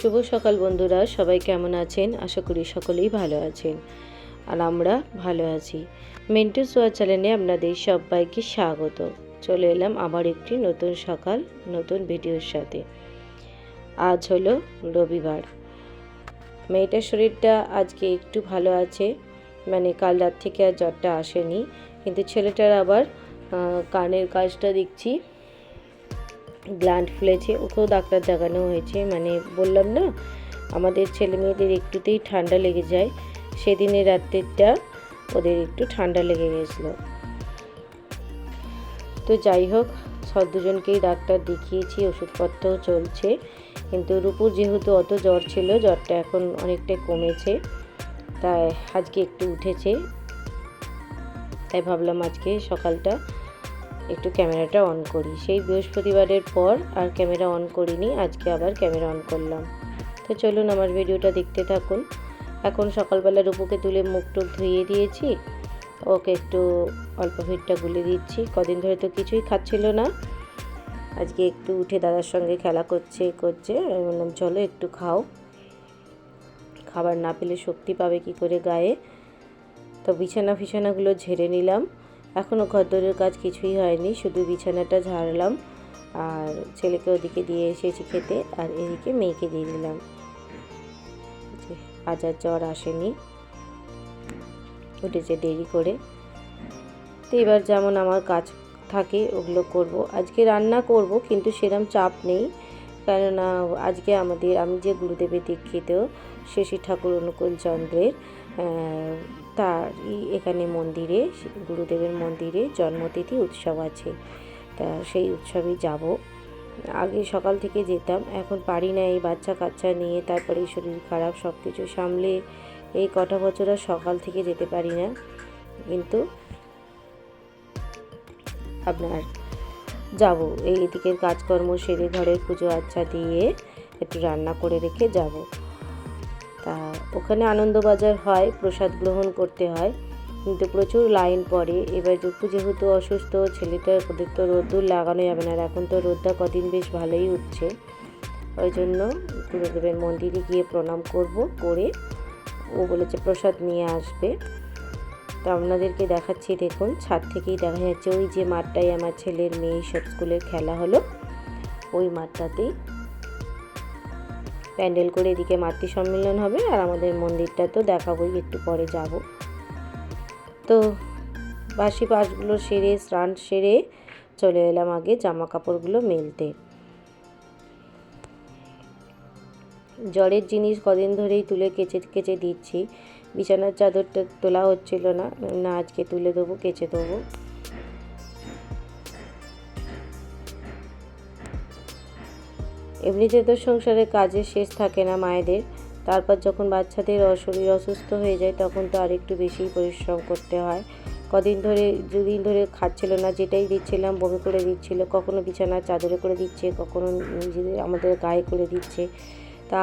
শুভ সকাল বন্ধুরা, সবাই কেমন আছেন? আশা করি সকলেই ভালো আছেন আর আমরা ভালো আছি। মেন্টু সোয়া চ্যানেলে আপনাদের সবাইকে স্বাগত। চলে এলাম আবার একটি নতুন সকাল, নতুন ভিডিওর সাথে। আজ হলো রবিবার। মেয়েটার শরীরটা আজকে একটু ভালো আছে মানে কাল রাত থেকে আর জ্বরটা আসেনি, কিন্তু ছেলেটার আবার কানের কাজটা দেখছি। গ্ল্যান্ড ফুলেছে, ওকেও ডাক্তার দেখানো হয়েছে। মানে বললাম না, আমাদের ছেলে মেয়েদের একটুতেই ঠান্ডা লেগে যায়। সেদিনের রাত্রিটা ওদের একটু ঠান্ডা লেগে গেছিল। তো যাই হোক, সব দুজনকেই ডাক্তার দেখিয়েছি ওষুধপত্রও চলছে। কিন্তু রূপুর যেহেতু অত জ্বর ছিল, জ্বরটা এখন অনেকটাই কমেছে। তাই আজকে একটু উঠেছে। তাই ভাবলাম আজকে সকালটা একটু ক্যামেরাটা অন করি। সেই বৃহস্পতিবারের পর আর ক্যামেরা অন করিনি, আজকে আবার ক্যামেরা অন করলাম। তো চলুন আমার ভিডিওটা দেখতে থাকুন। এখন সকালবেলা রূপুকে তুলে মুখ টুক ধুইয়ে দিয়েছি। ওকে একটু অল্প ভিড়টা গুলে দিচ্ছি। কদিন ধরে তো কিছুই খাচ্ছিল না। আজকে একটু উঠে দাদার সঙ্গে খেলা করছে করছে। আমি বললাম, চলো একটু খাও। খাবার না পেলে শক্তি পাবে কি করে গায়ে? তো বিছানা ফিছানাগুলো ঝেড়ে নিলাম। এখনও ঘরদোরের কাজ কিছুই হয়নি, শুধু বিছানাটা ঝাড়লাম আর ছেলেকে ওদিকে দিয়ে এসেছি খেতে আর এদিকে মেয়েকে দিয়ে দিলাম। আজ আর জ্বর আসেনি, উঠেছে দেরি করে। তো এবার যেমন আমার কাজ থাকে ওগুলো করব। আজকে রান্না করব, কিন্তু সেরম চাপ নেই। কেননা আজকে আমাদের, আমি যে গুরুদেবের দীক্ষিত শশী ঠাকুর অনুকূল চন্দ্রের তারই এখানে মন্দিরে গুরুদেবের মন্দিরে জন্মতিথি উৎসব আছে। তা সেই উৎসবে যাব। আগে সকাল থেকে যেতাম, এখন পারি না এই বাচ্চা কাচ্চা নিয়ে, তারপরে শরীর খারাপ সব কিছু সামলে এই কটা বছর আর সকাল থেকে যেতে পারি না। কিন্তু আপনার যাব, এই এদিকের কাজকর্ম, সেরে ঘরের পুজো আচ্ছা দিয়ে একটু রান্না করে রেখে যাব। তা ওখানে আনন্দবাজার হয়, প্রসাদ গ্রহণ করতে হয়। কিন্তু প্রচুর লাইন পড়ে। এবার জুপু যেহেতু অসুস্থ, ছেলেটার ওদের তো রোদ্দুর লাগানো যাবে না। আর এখন তো রোদটা কদিন বেশ ভালোই উঠছে। ওই জন্য গুরুদেবের মন্দিরে গিয়ে প্রণাম করব, করে ও বলেছে প্রসাদ নিয়ে আসবে। তো আপনাদেরকে দেখাচ্ছি, দেখুন, ছাদ থেকেই দেখা যাচ্ছে। ওই যে মাঠটাই আমার ছেলের মেয়ে সব স্কুলের খেলা হলো। ওই মাঠটাতেই প্যান্ডেল করে এদিকে মাতৃ সম্মেলন হবে আর আমাদের মন্দিরটা তো দেখাবোই, একটু পরে যাব। তো বাসি পাশগুলো সেরে, স্নান সেরে চলে এলাম আগে জামা কাপড়গুলো মেলতে। জ্বরের জিনিস কদিন ধরেই তুলে কেচে কেচে দিচ্ছি। বিছানার চাদরটা তোলা হচ্ছিল না না আজকে তুলে দেবো, কেচে দেবো। এমনিতে তো সংসারে কাজের শেষ থাকে না মায়েদের, তারপর যখন বাচ্চাদের শরীর অসুস্থ হয়ে যায়, তখন তো আর একটু বেশিই পরিশ্রম করতে হয়। কদিন ধরে, দুদিন ধরে খাচ্ছিল না, যেটাই দিচ্ছিলাম বমি করে দিচ্ছিল, কখনো বিছানার চাদরে করে দিচ্ছে, কখনো নিজেদের, আমাদের গায়ে করে দিচ্ছে। তা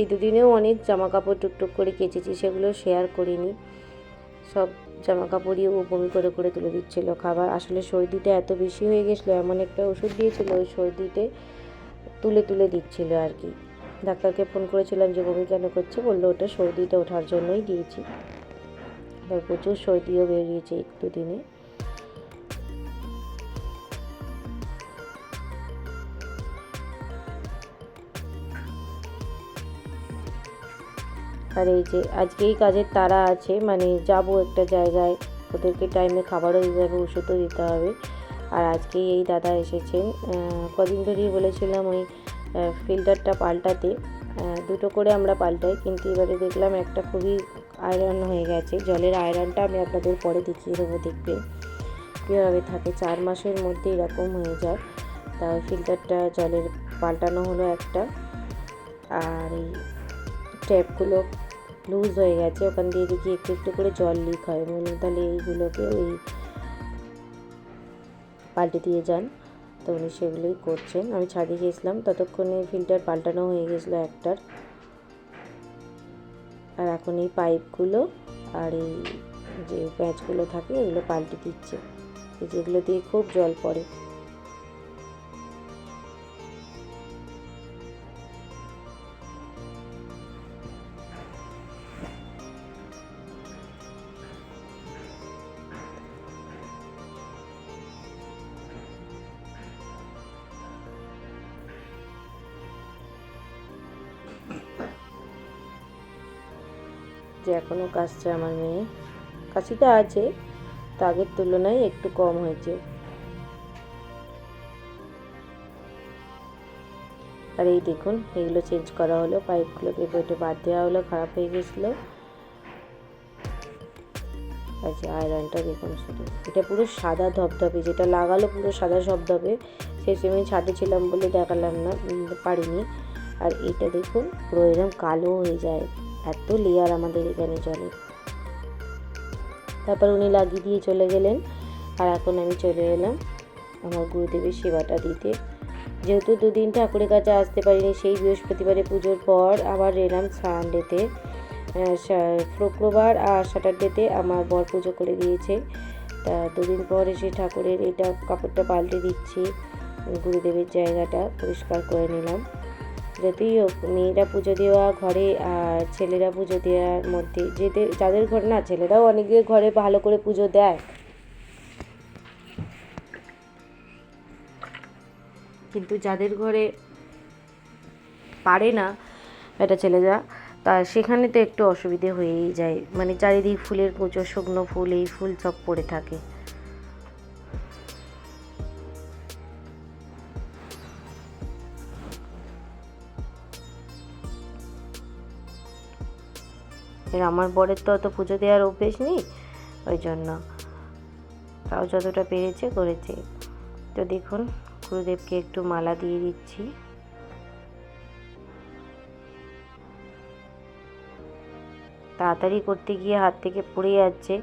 এই দুদিনেও অনেক জামা কাপড় টুকটুক করে কেচেছি, সেগুলো শেয়ার করিনি। সব জামা কাপড়ই ও বমি করে করে তুলে দিচ্ছিল খাবার। আসলে সর্দিটা এত বেশি হয়ে গেছিল, এমন একটা ওষুধ দিয়েছিল ওই সর্দিতে তুলে তুলে দিচ্ছিল আর কি। ডাক্তারকে ফোন করেছিলাম যে, বমি কেন করছে? বলল, ওটা সর্দিটা ওঠার জন্যই দিয়েছি। এবার প্রচুর সর্দিও বেরিয়েছে একটু দিনে। আর এই যে, আজকেই কাজের তারা আছে মানে যাব একটা জায়গায়। ওদেরকে টাইমে খাবারও দিতে হবে ওষুধও দিতে হবে। আর আজকেই এই দাদা এসেছেন। কদিন ধরেই বলেছিলাম ওই ফিল্টারটা পাল্টাতে দুটো করে আমরা পাল্টাই, কিন্তু এবারে দেখলাম একটা খুবই আয়রন হয়ে গেছে। জলের আয়রনটা আমি আপনাদের পরে দেখিয়ে দেবো দেখবে কীভাবে থাকে। চার মাসের মধ্যে এরকম হয়ে যায়। তা ফিল্টারটা জলের পাল্টানো হলো একটা। আর এই ট্যাপগুলো লুজ হয়ে গেছে, ওখান দিয়ে দেখি একটু একটু করে জল লিক হয়। বললাম, তাহলে এইগুলোকে ওই পাল্টে দিয়ে যান। তো উনি সেগুলোই করছেন। আমি ছাদে গিয়েছিলাম, ততক্ষণে ফিল্টার পাল্টানো হয়ে গেছিল একটার। আর এখন এই পাইপগুলো আর এই যে প্যাঁচগুলো থাকে, এগুলো পাল্টে দিচ্ছে। যেগুলো দিয়ে খুব জল পড়ে। যে এখনও কাশছে আমার মেয়ে কাশিটা আছে, তা আগের তুলনায় একটু কম হয়েছে। আর এই দেখুন, এগুলো চেঞ্জ করা হলো পাইপগুলোকে পেটে বাদ দেওয়া হলো, খারাপ হয়ে গেছিল। আচ্ছা আয়রনটা দেখুন শুধু। এটা পুরো সাদা ধবধবে যেটা লাগালো পুরো সাদা ধবধবে সেই সময় ছাদে ছিলাম বলে দেখালাম না পারিনি। আর এটা দেখুন, পুরো এরকম কালো হয়ে যায়। এত লেয়ার আমাদের এখানে চলে তারপর উনি লাগিয়ে দিয়ে চলে গেলেন। আর এখন আমি চলে এলাম আমার গুরুদেবের সেবাটা দিতে। যেহেতু দুদিন ঠাকুরের কাছে আসতে পারিনি, সেই বৃহস্পতিবারে পুজোর পর আবার এলাম সানডেতে শুক্রবার আর স্যাটারডেতে আমার বর পুজো করে দিয়েছে। তা দুদিন পর এসে ঠাকুরের এটা কাপড়টা পাল্টে দিচ্ছি। গুরুদেবের জায়গাটা পরিষ্কার করে নিলাম। যতই হোক, মেয়েরা পুজো দেওয়া, ঘরে আর ছেলেরা পুজো দেওয়ার মধ্যে, যেদের, যাদের ঘরে না, ছেলেরাও অনেকে ঘরে ভালো করে পুজো দেয়। কিন্তু যাদের ঘরে পারে না এটা ছেলেরা, তা সেখানে তো একটু অসুবিধে হয়েই যায়। মানে চারিদিক ফুলের কুচো শুকনো ফুল, এই ফুল সব পড়ে থাকে। আমার বরের তো অত পুজো দেওয়ার অভ্যেস নেই, ওই জন্য। তাও যতটা পেরেছে, করেছে। তো দেখুন, গুরুদেবকে একটু মালা দিয়ে দিচ্ছি। তাড়াতাড়ি করতে গিয়ে হাত থেকে পড়ে যাচ্ছে,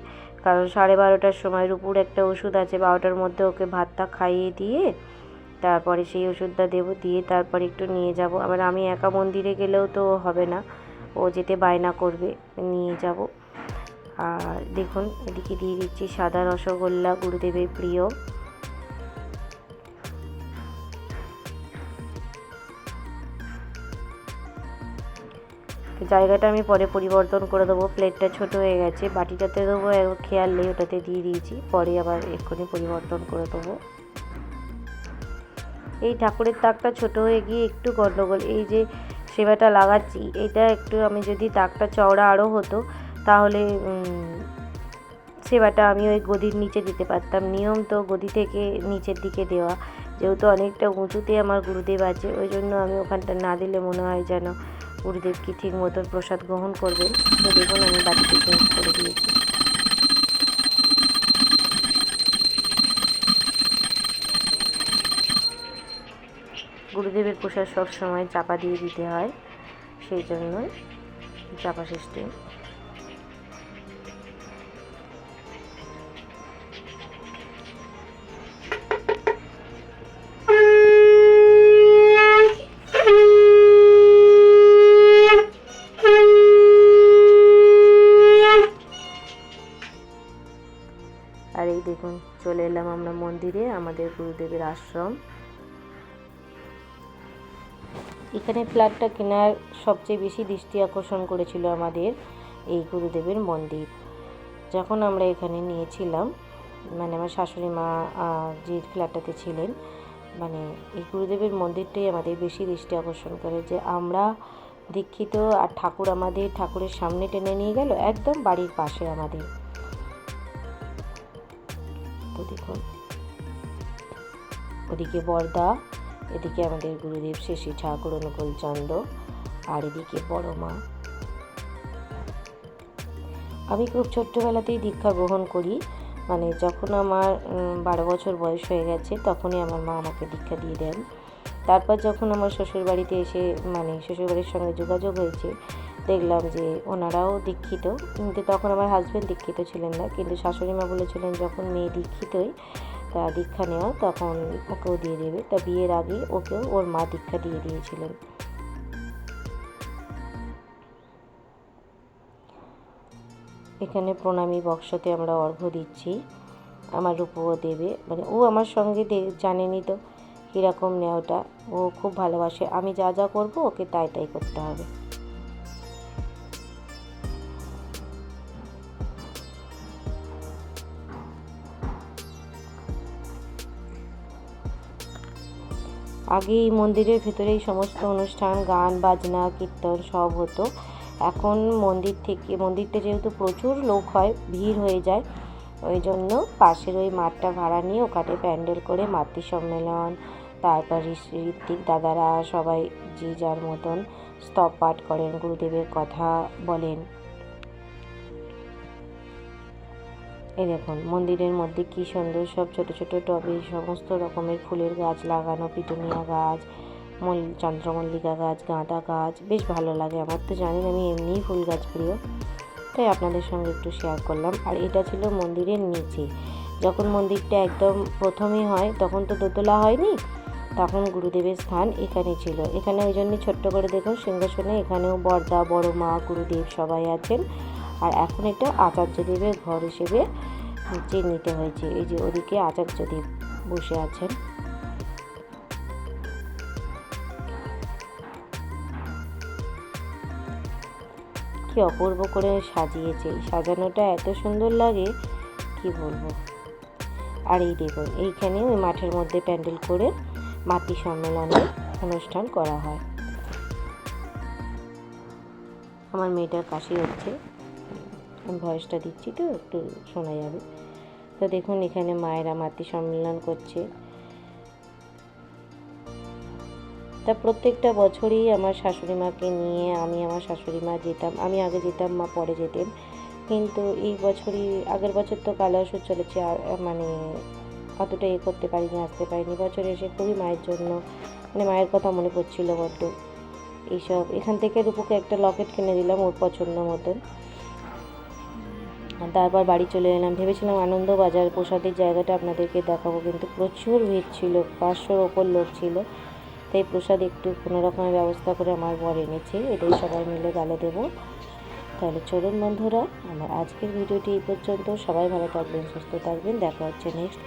কারণ সাড়ে বারোটার সময় রুপুর একটা ওষুধ আছে, বারোটার মধ্যে ওকে ভাতটা খাইয়ে দিয়ে তারপরে সেই ওষুধটা দেবো, দিয়ে তারপরে একটু নিয়ে যাব। আবার আমি একা মন্দিরে গেলেও তো হবে না। ও যেতে বায়না করবে, নিয়ে যাব। আর দেখুন, এদিকে দিয়ে দিচ্ছি সাদা রসগোল্লা, গুরুদেবের প্রিয়। জায়গাটা আমি পরে পরিবর্তন করে দেবো, প্লেটটা ছোট হয়ে গেছে, বাটিটাতে দেবো খেয়াল নেই, ওটাতে দিয়ে দিয়েছি, পরে আবার এক্ষুনি পরিবর্তন করে দেবো। এই ঠাকুরের তাকটা ছোট হয়ে গিয়ে একটু গন্ডগোল, এই যে সেবাটা লাগাচ্ছি, এটা একটু আমি যদি তাকটা চওড়া আরও হতো, তাহলে সেবাটা আমি ওই গদির নিচে দিতে পারতাম। নিয়ম তো গদি থেকে নিচের দিকে দেওয়া, যেহেতু অনেকটা উঁচুতে আমার গুরুদেব আছে, ওই জন্য আমি ওখানটা না দিলে মনে হয় যেন গুরুদেব কি ঠিক মতন প্রসাদ গ্রহণ করবেন, তো দেখুন আমি বাড়িতে চেঞ্জ করে দিয়েছি। গুরুদেবের প্রসাদ সব সময় চাপা দিয়ে দিতে হয়, সেই জন্যই চাপা সিস্টেম আর এই দেখুন, চলে এলাম আমরা মন্দিরে, আমাদের গুরুদেবের আশ্রম। এখানে ফ্ল্যাটটা কেনার সবচেয়ে বেশি দৃষ্টি আকর্ষণ করেছিল আমাদের এই গুরুদেবের মন্দির, যখন আমরা এখানে নিয়েছিলাম। মানে আমার শাশুড়ি মা যে ফ্ল্যাটটাতে ছিলেন মানে এই গুরুদেবের মন্দিরটাই আমাদের বেশি দৃষ্টি আকর্ষণ করে যে আমরা দীক্ষিত আর ঠাকুর আমাদের ঠাকুরের সামনে টেনে নিয়ে গেল, একদম বাড়ির পাশে আমাদের। তো দেখুন, ওদিকে বর্দা এদিকে আমাদের গুরুদেব শেষী ঠাকুর অনুকূল চন্দ আর এদিকে বড় মা। আমি খুব ছোট্টবেলাতেই দীক্ষা গ্রহণ করি। মানে যখন আমার বারো বছর বয়স হয়ে গেছে, তখনই আমার মা আমাকে দীক্ষা দিয়ে দেন। তারপর যখন আমার শ্বশুরবাড়িতে এসে মানে শ্বশুরবাড়ির সঙ্গে যোগাযোগ হয়েছে, দেখলাম যে ওনারাও দীক্ষিত। কিন্তু তখন আমার হাজব্যান্ড দীক্ষিত ছিলেন না। কিন্তু শাশুড়ি মা বলেছিলেন, যখন মেয়ে দীক্ষিতই তা দীক্ষা নেওয়া তখন ওকেও দিয়ে দেবে। তা বিয়ের আগে ওকেও ওর মা দীক্ষা দিয়ে দিয়েছিলেন। এখানে প্রণামী বক্সতে আমরা অর্ঘ্য দিচ্ছি। আমার রূপও দেবে। মানে ও আমার সঙ্গে জানেনি তো কীরকম নেওয়াটা। ও খুব ভালোবাসে। আমি যা যা করব ওকে তাই তাই করতে হবে। আগে এই মন্দিরের ভেতরেই সমস্ত অনুষ্ঠান, গান, বাজনা, কীর্তন সব হতো। এখন মন্দির থেকে মন্দিরটা যেহেতু প্রচুর লোক হয়, ভিড় হয়ে যায়, ওই জন্য পাশের ওই মাঠটা ভাড়া নিয়ে ওখানে প্যান্ডেল করে মাতৃ সম্মেলন, তারপর ঋত্বিক দাদারা সবাই যে যার মতন স্তব পাঠ করেন, গুরুদেবের কথা বলেন। এই দেখুন, মন্দিরের মধ্যে কি সুন্দর সব ছোট ছোট টবে সমস্ত রকমের ফুলের গাছ লাগানো, পিটুনিয়া গাছ, মল, চন্দ্রমল্লিকা গাছ, গাঁদা গাছ, বেশ ভালো লাগে আমার। তো জানেন, আমি এমনিই ফুল গাছ প্রিয়। তাই আপনাদের সঙ্গে একটু শেয়ার করলাম। আর এটা ছিল মন্দিরের নিচে। যখন মন্দিরটা একদম প্রথমেই হয়, তখন তো দোতলা হয়নি, তখন গুরুদেবের স্থান এখানে ছিল। এখানে ওই জন্যই ছোট্ট করে দেখুন, সিংহাসনে এখানেও বর্দা, বড় মা, গুরুদেব সবাই আছেন। আর এখন এটা আচার্যদেবের ঘর হিসেবে চিহ্নিত হয়েছে। এই যে ওদিকে আচার্যদেব বসে আছেন। কি অপূর্ব করে সাজিয়েছে। সাজানোটা এত সুন্দর লাগে, কি বলব? আর এই দেখুন, এইখানে ওই মাঠের মধ্যে প্যান্ডেল করে মাতৃ সম্মেলনে অনুষ্ঠান করা হয়। আমার মেয়েটার কাশি হচ্ছে। ভয়েসটা দিচ্ছি তো, একটু শোনা যাবে। তো দেখুন, এখানে মায়েরা মাতৃ সম্মেলন করছে। তা প্রত্যেকটা বছরই আমার শাশুড়ি মাকে নিয়ে আমি আমার শাশুড়ি মা যেতাম, আমি আগে যেতাম, মা পরে যেতেন। কিন্তু এই বছরই, আগের বছর তো কালো ওষুধ চলেছে মানে অতটা এ করতে পারিনি, আসতে পারিনি। বছর এসে খুবই মায়ের জন্য মানে মায়ের কথা মনে পড়ছিল বড্ড। এইসব, এখান থেকে রূপুকে একটা লকেট কিনে দিলাম ওর পছন্দ মতন। তারপর বাড়ি চলে এলাম। ভেবেছিলাম আনন্দবাজার প্রসাদের জায়গাটা আপনাদেরকে দেখাবো, কিন্তু প্রচুর ভিড় ছিল, পাঁচশোর ওপর লোক ছিল। তাই প্রসাদ একটু কোনো রকমের ব্যবস্থা করে আমার বর এনেছে, এটাই সবাই মিলে গালে দেবো। তাহলে চলুন বন্ধুরা, আমার আজকের ভিডিওটি এই পর্যন্ত। সবাই ভালো থাকবেন, সুস্থ থাকবেন। দেখা হচ্ছে নেক্সট